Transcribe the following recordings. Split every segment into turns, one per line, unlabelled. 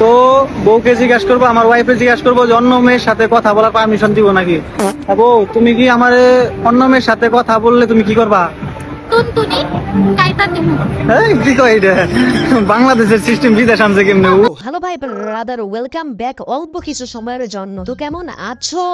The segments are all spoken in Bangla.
তো বউকে জিজ্ঞাসা করব, আমার ওয়াইফে জিজ্ঞাসা করব যে অন্য মেয়ের সাথে কথা বলার পারমিশন দিব নাকি? বউ, তুমি কি আমার অন্য মেয়ের সাথে কথা বললে তুমি কি করবা?
টুনটুনি কাইতা দিমু
এই কি কয় এটা? বাংলাদেশের সিস্টেম বিদেশ আনছে কেমনে?
হ্যালো ভাই ব্রাদার ওয়েলকাম ব্যাক অল্প কিছু সময়ের জন্য। তো কেমন আছো?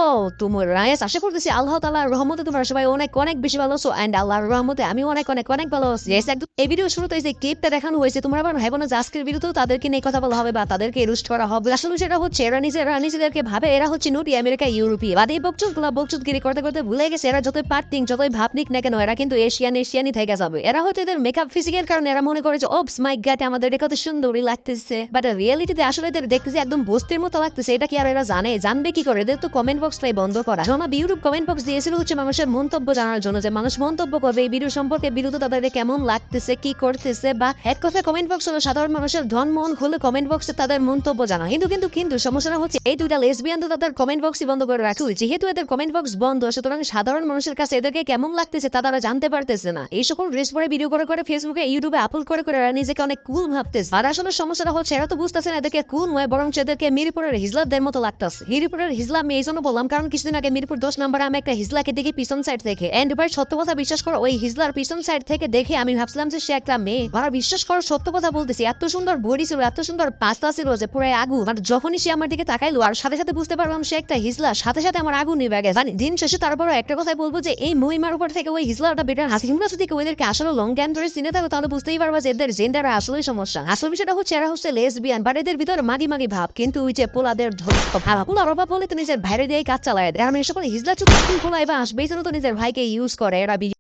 তোমার রায়েস আশা করতেছি আল্লাহ তাআলার রহমতে তোমরা সবাই অনেক অনেক বেশি ভালো আছো। এন্ড আল্লাহর রহমতে আমি অনেক অনেক অনেক ভালো আছি। Yes, একদম। এই ভিডিও শুরুতে যে ক্লিপটা দেখানো হয়েছে তোমরা আবার আজকের ভিডিওতেও তাদেরকে নিয়ে কথা বলা হবে বা তাদেরকে রুস্ট করা হবে। আসলে সেটা হচ্ছে এরা নিজেরা নিজেদেরকে ভাবে। এরা হচ্ছে নোটি আমেরিকা ইউরোপীয়। বাদ এই বকচুদগুলা বকচুদগিরি করতে করতে ভুলে গেছে। এরা যতই পার্টিং যতই ভাবনিক না কেন এরা কিন্তু এশিয়ান এশিয়ানই থেকে যাবে। এরা হয়তো এদের মেকআপ ফিজিকের কারণে এরা মনে করে যে ওপস মাই গাট আমাদের কত সুন্দরই লাগতেছে। বাট রিয়েলিটিতে আসলে এদের দেখতেছে একদম বস্তির মতো লাগতেছে। এটা কি আর এরা জানে? জানবে কি করে? এদের তো কমেন্ট বক্সটাই বন্ধ করা। জমা ইউরোপ কমেন্ট বক্স দিয়েছিল হচ্ছে মানুষের মন্তব্য জানার জন্য যে, মানুষ মন্তব্য করবে এই ভিডিও সম্পর্কে বিরুদ্ধে তাদের কেমন লাগতেছে, কি করতেছে? বা এক কথা কমেন্ট বক্স হলো সাধারণ মানুষের ধন, মন খুলে কমেন্ট বক্সে তাদের মন্তব্য জানা। কিন্তু কিন্তু কিন্তু সমস্যাটা হচ্ছে এই দুইটা লেসবিয়ান তো তাদের কমেন্ট বক্সই বন্ধ করে রাখছে। যেহেতু এদের কমেন্ট বক্স বন্ধ, সুতরাং সাধারণ মানুষের কাছে এদেরকে কেমন লাগতেছে তা তারা জানতে পারতেছে না। এই সকল ড্রেস পরে ভিডিও করে করে ফেসবুকে ইউটিউবে আপলোড করে করে নিজেকে অনেক কুল ভাবতেছে। আর আসলে সমস্যাটা হচ্ছে, এরা তো বুঝতেছে না এদেরকে কুল নয়, বরং এদেরকে মিরপুরের হিজলাদের মতো লাগতেছে। মিরপুরের হিজলা আমি এই জন্য বললাম, কারণ কিছুদিন আগে মিরপুর দশ নাম্বার আমি একটা হিজলাকে দেখি পিছন সাইড থেকে। এন্ড এবার সত্য কথা বিশ্বাস করো, ওই হিজলার পিছন সাইড থেকে দেখে আমি ভাবছিলাম যে সে একটা মেয়ে। আর বিশ্বাস করো, সত্য কথা বলতেছি, এত সুন্দর বডি ছিল, এত সুন্দর পাস্তা ছিল যে পুরো আগু মানে যখনই সে আমার দিকে তাকাইলো, আর সাথে সাথে বুঝতে পারলাম সে একটা হিজলা সাথে সাথে আমার আগুন নিবে গেছে। দিন শেষে তারপরে একটা কথাই বলব যে, এই মহিমার উপর থেকে ওই হিজলাটা বেটার হাসি তোমরা ওদেরকে আসলে লং টাইম ধরে চিনে থাকো, তাহলে বুঝতেই পারবা যে এদের জেন্ডার আসলেই সমস্যা। আসল বিষয়টা হচ্ছে এরা হচ্ছে লেসবিয়ান বাট এদের ভিতরে মাগি মাগি ভাব। কিন্তু ওই যে পোলাদের পোলার অভাব হলে তো নিজের ভাইরে দিয়ে কাজ চালায়। দেয় আর আমি সকলে হিজলা চুক্তি খোলা এবার আসবেই তো নিজের ভাইকে ইউজ করে। এরা